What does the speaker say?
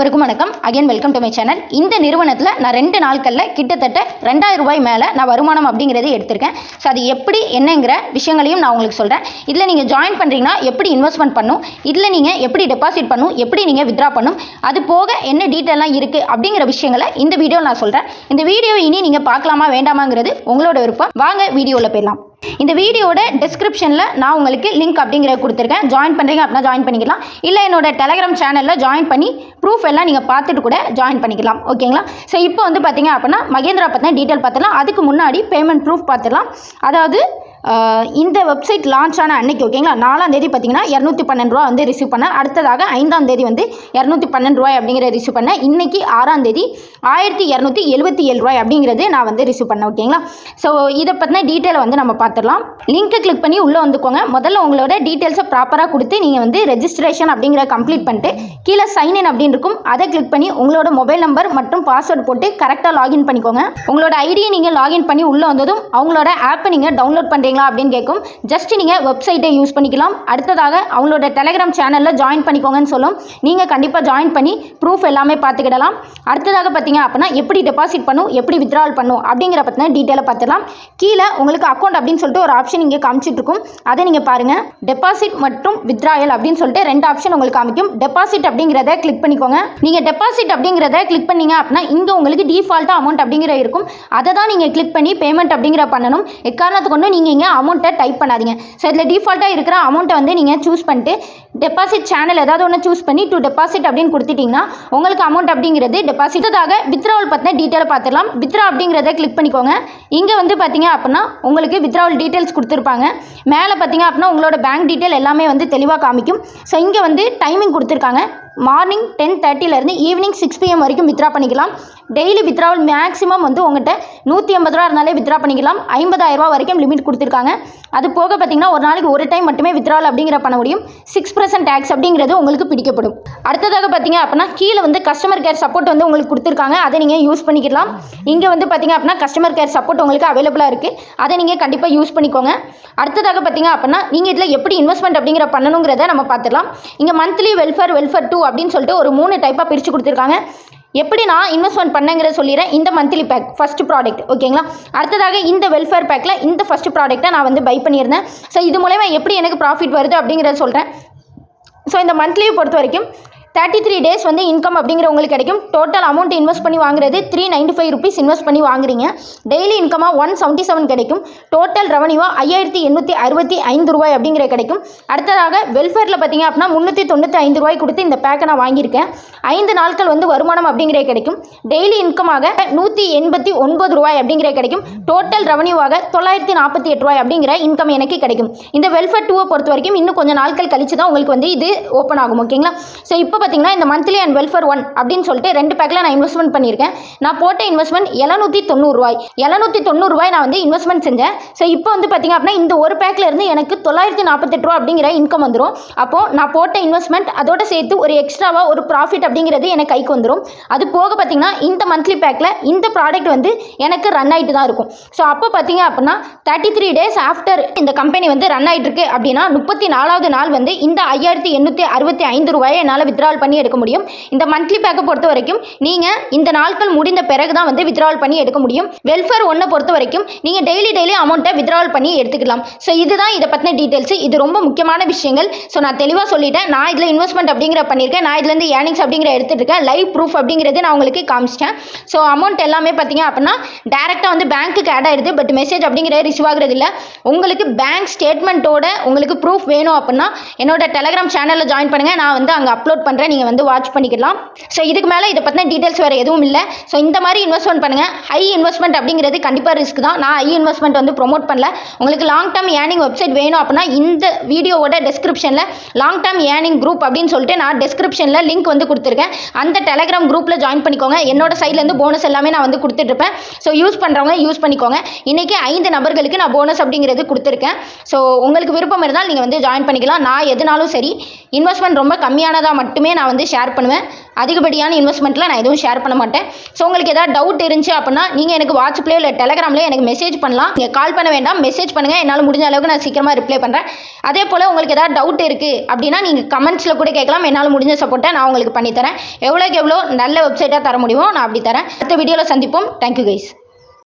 அனைவருக்கும் வணக்கம். Again welcome to my channel இந்த நிறுவனத்தில் நான் ரெண்டு நாட்களில் கிட்டத்தட்ட ரெண்டாயிரம் ரூபாய் மேலே நான் வருமானம் அப்படிங்கிறத எடுத்திருக்கேன். ஸோ அது எப்படி என்னங்கிற விஷயங்களையும் நான் உங்களுக்கு சொல்கிறேன் இதில் நீங்கள் ஜாயின் பண்ணுறீங்கன்னா எப்படி இன்வெஸ்ட்மெண்ட் பண்ணும்? இதில் நீங்கள் எப்படி டெபாசிட் பண்ணும்? எப்படி நீங்கள் வித்ரா பண்ணும்? அது போக என்ன டீட்டெயிலாம் இருக்குது அப்படிங்கிற விஷயங்களை இந்த வீடியோவில் நான் சொல்கிறேன் இந்த வீடியோ இனி நீங்கள் பார்க்கலாமா வேண்டாமாங்கிறது உங்களோட விருப்பம். வாங்க வீடியோவில் போயிடலாம். இந்த வீடியோட டிஸ்கிரிப்ஷனில் நான் உங்களுக்கு லிங்க் அப்படிங்கிற கொடுத்துருக்கேன். ஜாயின் பண்ணுறீங்க அப்படின்னா ஜாயின் பண்ணிக்கலாம். இல்லை என்னோட டெலகிராம் சேனலில் ஜாயின் பண்ணி ப்ரூஃப் எல்லாம் நீங்கள் பார்த்துட்டு கூட ஜாயின் பண்ணிக்கலாம். ஓகேங்களா? ஸோ இப்போ வந்து பார்த்தீங்க அப்படின்னா மகேந்திரா பற்றின டீட்டெயில் பார்த்துலாம் அதுக்கு முன்னாடி பேமெண்ட் ப்ரூஃப் பார்த்துடலாம். அதாவது இந்த வெப்சைட் லான்ச் ஆன அன்னைக்கு ஓகேங்களா நாலாம் தேதி பார்த்தீங்கன்னா இரநூத்தி பன்னெண்டு ரூபா வந்து ரிசீவ் பண்ணேன் அடுத்ததாக ஐந்தாம் தேதி வந்து இரநூத்தி பன்னெண்டு ரூபாய் அப்படிங்கிற ரிசீவ் பண்ணேன். இன்றைக்கி ஆறாம் தேதி ஆயிரத்தி இரநூத்தி எழுபத்தி ஏழு ரூபாய் அப்படிங்கிறது நான் வந்து ரிசீவ் பண்ணேன் ஓகேங்களா ஸோ இதை பற்றின டீட்டெயில் வந்து நம்ம பார்த்துடலாம். லிங்க்கை கிளிக் பண்ணி உள்ளே வந்துக்கோங்க. முதல்ல உங்களோட டீட்டெயில்ஸை ப்ராப்பராக கொடுத்து நீங்கள் வந்து ரெஜிஸ்ட்ரேஷன் அப்படிங்கிற கம்ப்ளீட் பண்ணிட்டு கீழே சைன் இன் அப்படின்னு இருக்கும். அதை கிளிக் பண்ணி உங்களோட மொபைல் நம்பர் மற்றும் பாஸ்வேர்டு போட்டு கரெக்டாக லாகின் பண்ணிக்கோங்க. உங்களோட ஐடியை நீங்கள் லாகின் பண்ணி உள்ளே வந்ததும் அவங்களோட ஆப்பை நீங்கள் டவுன்லோட் பண்ணுறீங்களா அப்படின்னு கேட்கும். ஜஸ்ட் நீங்கள் வெப்சைட்டை யூஸ் பண்ணிக்கலாம். அடுத்ததாக அவங்களோட டெலகிராம் சேனலில் ஜாயின் பண்ணிக்கோங்கன்னு சொல்லும். நீங்கள் கண்டிப்பாக ஜாயின் பண்ணி ப்ரூஃப் எல்லாமே பார்த்துக்கிடலாம். அடுத்ததாக பார்த்தீங்க அப்படின்னா எப்படி டெபாசிட் பண்ணும் எப்படி வித்ட்ரால் பண்ணும் அப்படிங்கிற பற்றின டீட்டெயிலை பார்த்துக்கலாம் கீழே உங்களுக்கு அக்கௌண்ட் அப்படின்னு சொல்லிட்டு ஒரு ஆப்ஷன் இங்கே காமிச்சிட்டு இருக்கும். அதை நீங்கள் பாருங்கள் டெபாசிட் மற்றும் வித்ராயல் அப்படின்னு சொல்லிட்டு ரெண்டு ஆப்ஷன் உங்களுக்கு காமிக்கும். டெபாசிட் அப்படிங்கிறத கிளிக் பண்ணிக்கோங்க. நீங்கள் டெபாசிட் அப்படிங்கிறத கிளிக் பண்ணீங்க அப்படின்னா இங்கே உங்களுக்கு டிஃபால்ட்டாக அமௌண்ட் அப்படிங்கிற இருக்கும். அதை தான் நீங்கள் கிளிக் பண்ணி பேமெண்ட் அப்படிங்கிற பண்ணணும். எக்காரணத்துக்கு கொண்டு நீங்கள் நீங்கள் அமௌண்ட்டை டைப் பண்ணாதீங்க. ஸோ இதில் டிஃபால்ட்டாக இருக்கிற அமௌண்ட்டை வந்து நீங்கள் சூஸ் பண்ணிட்டு டெபாசிட் சேனல் ஏதாவது ஒன்று சூஸ் பண்ணி டூ டெபாசிட் அப்படின்னு கொடுத்துட்டிங்கன்னா உங்களுக்கு அமௌண்ட் அப்படிங்கிறது டெபாசிட்டதாக வித்ராவல் பற்றின டீட்டெயிலை பார்த்துடலாம். வித்ரா அப்படிங்கிறத கிளிக் பண்ணிக்கோங்க. இங்கே வந்து பார்த்தீங்க அப்படின்னா உங்களுக்கு வித்ராவல் டீட்டெயில்ஸ் கொடுத்துருப்பாங்க. மேலே பார்த்தீங்க அப்படின்னா உங்களோட பேங்க் டீட்டெயில் எல்லாமே வந்து தெளிவாக காமிக்கும். ஸோ இங்கே வந்து டைமிங் கொடுத்துருக்காங்க. மார்னிங் டென் தேர்ட்டிலேருந்து ஈவினிங் சிக்ஸ் பிஎம் வரைக்கும் வித்ரா பண்ணிக்கலாம். டெய்லி வித்ராவல் மேக்ஸிமம் வந்து உங்கள்கிட்ட நூற்றி ஐம்பது ரூபா இருந்தாலே வித்ரா பண்ணிக்கலாம். ஐம்பதாயிரரூபா வரைக்கும் லிமிட் கொடுத்துருக்காங்க. அது போக பார்த்தீங்கன்னா ஒரு நாளைக்கு ஒரு டைம் மட்டுமே வித்ராவல் அப்படிங்கிற பண்ண முடியும். சிக்ஸ் பர்சன்ட் டேக்ஸ் அப்படிங்கிறது உங்களுக்கு பிடிக்கப்படும். அடுத்ததாக பார்த்தீங்க அப்படின்னா கீழே வந்து கஸ்டமர் கேர் சப்போர்ட் வந்து உங்களுக்கு கொடுத்துருக்காங்க. அதை நீங்கள் யூஸ் பண்ணிக்கலாம். இங்கே வந்து பார்த்தீங்க அப்படின்னா கஸ்டமர் கேர் சப்போர்ட் உங்களுக்கு அவைலபிளாக இருக்குது அதை நீங்கள் கண்டிப்பாக யூஸ் பண்ணிக்கோங்க. அடுத்ததாக பார்த்தீங்க அப்படின்னா நீங்கள் இதில் எப்படி இன்வெஸ்ட்மெண்ட் அப்படிங்கிற பண்ணணுங்கிறத நம்ம பார்த்துக்கலாம் இங்கே மந்த்லி வெல்ஃபேர் வெல்ஃபேர் டூ அப்படின்னு சொல்லிட்டு ஒரு மூணு டைப்பாக பிரித்து கொடுத்துருக்காங்க. எப்படி நான் இன்வெஸ்ட்மெண்ட் பண்ணேங்கிறத சொல்லிடுறேன். இந்த மந்த்லி பேக் ஃபஸ்ட்டு ப்ராடக்ட் ஓகேங்களா அடுத்ததாக இந்த வெல்ஃபேர் பேக்கில் இந்த ஃபஸ்ட்டு ப்ராடக்ட்டை நான் வந்து பை பண்ணியிருந்தேன். ஸோ இது மூலயமா எப்படி எனக்கு ப்ராஃபிட் வருது அப்படிங்கிறத சொல்கிறேன் ஸோ இந்த மந்த்லியை பொறுத்த வரைக்கும் தேர்ட்டி த்ரீ டேஸ் வந்து இன்கம் அப்படிங்கிற உங்களுக்கு கிடைக்கும். டோட்டல் அமௌண்ட் இன்வெஸ்ட் பண்ணி வாங்குறது three ninety five rupees invest பண்ணி வாங்குறீங்க. டெய்லி இன்கமாக ஒன் செவன்ட்டி செவன் கிடைக்கும். டோட்டல் ரெவன்யூவாக ஐயாயிரத்தி எண்ணூற்றி அறுபத்தி ஐந்து ரூபாய் அப்படிங்கிற கிடைக்கும். அடுத்ததாக வெல்ஃபேரில் பார்த்தீங்க அப்படின்னா முந்நூற்றி தொண்ணூற்றி ஐந்து ரூபாய் கொடுத்து இந்த பேக்கை நான் வாங்கியிருக்கேன். ஐந்து நாட்கள் வந்து வருமானம் அப்படிங்கிற கிடைக்கும். டெய்லி இன்கமாக நூற்றி எண்பத்தி ஒன்பது ரூபாய் அப்படிங்கிற கிடைக்கும். டோட்டல் ரெவன்யூவாக தொள்ளாயிரத்தி நாற்பத்தி எட்டு ரூபாய் அப்படிங்கிற இன்கம் எனக்கு கிடைக்கும். இந்த வெல்ஃபேர் டூவை பொறுத்த வரைக்கும் இன்னும் கொஞ்சம் நாட்கள் கழிச்சு தான் உங்களுக்கு வந்து இது ஓப்பன் ஆகும் ஓகேங்களா ஸோ இப்போ பார்த்தீங்கன்னா இந்த மந்த்லி அண்ட் வெல்ஃபேர் ஒன் அப்படின்னு சொல்லிட்டு ரெண்டு பேக்கில் நான் இன்வெஸ்ட்மெண்ட் பண்ணியிருக்கேன். நான் போட்ட இன்வெஸ்ட்மெண்ட் எழுநூற்றி தொண்ணூறுரூவாய் எழுநூற்றி தொண்ணூறுரூவாய் நான் வந்து இன்வெஸ்ட்மெண்ட் செஞ்சேன். ஸோ இப்போ வந்து பார்த்தீங்க அப்படின்னா இந்த ஒரு பேக்கில் இருந்து எனக்கு தொள்ளாயிரத்தி நாற்பத்தெட்டு ரூபா அப்படிங்கிற இன்கம் வந்துடும் அப்போது நான் போட்ட இன்வெஸ்ட்மெண்ட் அதோட சேர்த்து ஒரு எக்ஸ்ட்ராவாக ஒரு ப்ராஃபிட் அப்படிங்கிறது எனக்கு கைக்கு வந்துடும் அது போக பார்த்தீங்கன்னா இந்த மந்த்லி பேக்கில் இந்த ப்ராடக்ட் வந்து எனக்கு ரன் ஆகிட்டு தான் இருக்கும். ஸோ அப்போ பார்த்தீங்க அப்படின்னா தேர்ட்டி த்ரீ டேஸ் ஆஃப்டர் இந்த கம்பெனி வந்து ரன் ஆகிட்டு இருக்கு அப்படின்னா முப்பத்தி நாலாவது நாள் வந்து இந்த ஐயாயிரத்தி எண்ணூற்றி அறுபத்தி ஐந்து ரூபாயை என்னால் வித்ரா வித்ட்ரால் பண்ணி எடுக்க முடியும். இந்த மந்த்லி பேக்கை பொறுத்த வரைக்கும் நீங்கள் இந்த நாட்கள் முடிந்த பிறகு தான் வந்து வித்ட்ரால் பண்ணி எடுக்க முடியும். வெல்ஃபேர் ஒன்றை பொறுத்த வரைக்கும் நீங்கள் டெய்லி டெய்லி அமௌண்ட்டை வித்ட்ரால் பண்ணி எடுத்துக்கலாம். ஸோ இதுதான் இதை பற்றின டீட்டெயில்ஸ் இது ரொம்ப முக்கியமான விஷயங்கள். ஸோ நான் தெளிவாக சொல்லிட்டேன். நான் இதில் இன்வெஸ்ட்மெண்ட் அப்படிங்கிற பண்ணியிருக்கேன். நான் இதுலேருந்து ஏர்னிங்ஸ் அப்படிங்கிற எடுத்துருக்கேன் இருக்கேன். லைவ் ப்ரூஃப் அப்படிங்கிறது நான் உங்களுக்கு காமிச்சிட்டேன். ஸோ அமௌண்ட் எல்லாமே பார்த்தீங்க அப்படின்னா டேரெக்டாக வந்து பேங்க்குக்கு ஆட் ஆயிடுது. பட் மெசேஜ் அப்படிங்கிற ரிசீவ் ஆகிறது இல்லை. உங்களுக்கு பேங்க் ஸ்டேட்மெண்ட்டோட உங்களுக்கு ப்ரூஃப் வேணும் அப்படின்னா என்னோட டெலகிராம் சேனலில் ஜாயின் பண்ணுங்கள் நான் வந்து அங்கே அப்லோட் பண்ணுறேன் நீங்கள் வந்து வாட்ச் பண்ணிக்கலாம் ஸோ இதுக்கு மேலே இதை பற்றின டீட்டெயில்ஸ் வேறு எதுவும் இல்லை. ஸோ இந்த மாதிரி இன்வெஸ்ட்மெண்ட் பண்ணுங்கள் ஹை இன்வெஸ்ட்மெண்ட் அப்படிங்கிறது கண்டிப்பாக ரிஸ்க் தான். நான் ஹை இன்வெஸ்ட்மெண்ட் வந்து ப்ரோமோட் பண்ணல. உங்களுக்கு லாங் டேர்ம் ஏர்னிங் வெப்சைட் வேணும் அப்படின்னா இந்த வீடியோவோட டெஸ்கிரிப்ஷனில் லாங் டேர்ம் ஏர்னிங் குரூப் அப்படின்னு சொல்லிட்டு நான் டெஸ்கிரிப்ஷனில் லிங்க் வந்து கொடுத்துருக்கேன். அந்த டெலகிராம் குரூப்பில் ஜாயின் பண்ணிக்கோங்க. என்னோட சைட்லேருந்து போனஸ் எல்லாமே நான் வந்து கொடுத்துட்ருப்பேன். ஸோ யூஸ் பண்ணுறவங்க யூஸ் பண்ணிக்கோங்க. இன்றைக்கி ஐந்து நபர்களுக்கு நான் போனஸ் அப்படிங்கிறது கொடுத்துருக்கேன். ஸோ உங்களுக்கு விருப்பம் இருந்தால் நீங்கள் வந்து ஜாயின் பண்ணிக்கலாம். நான் எதுனாலும் சரி இன்வெஸ்ட்மெண்ட் ரொம்ப கம்மியானதாக மட்டுமே எல்லாத்தையுமே நான் வந்து ஷேர் பண்ணுவேன். அதிகப்படியான இன்வெஸ்ட்மெண்ட்டில் நான் எதுவும் ஷேர் பண்ண மாட்டேன். ஸோ உங்களுக்கு ஏதாவது டவுட் இருந்துச்சு அப்படின்னா நீங்கள் எனக்கு வாட்ஸ்அப்லேயோ இல்லை டெலகிராம்லேயோ எனக்கு மெசேஜ் பண்ணலாம். நீங்கள் கால் பண்ண வேண்டாம். மெசேஜ் பண்ணுங்கள் என்னால் முடிஞ்ச அளவுக்கு நான் சீக்கிரமாக ரிப்ளை பண்ணுறேன் அதே போல் உங்களுக்கு ஏதாவது டவுட் இருக்குது அப்படின்னா நீங்கள் கமெண்ட்ஸில் கூட கேட்கலாம். என்னால் முடிஞ்ச சப்போர்ட்டை நான் உங்களுக்கு பண்ணித்தரேன். எவ்வளோக்கு எவ்வளோ நல்ல வெப்சைட்டாக தர முடியுமோ நான் அப்படி தரேன். அடுத்த வீடியோவில் சந்திப்போம். Thank you guys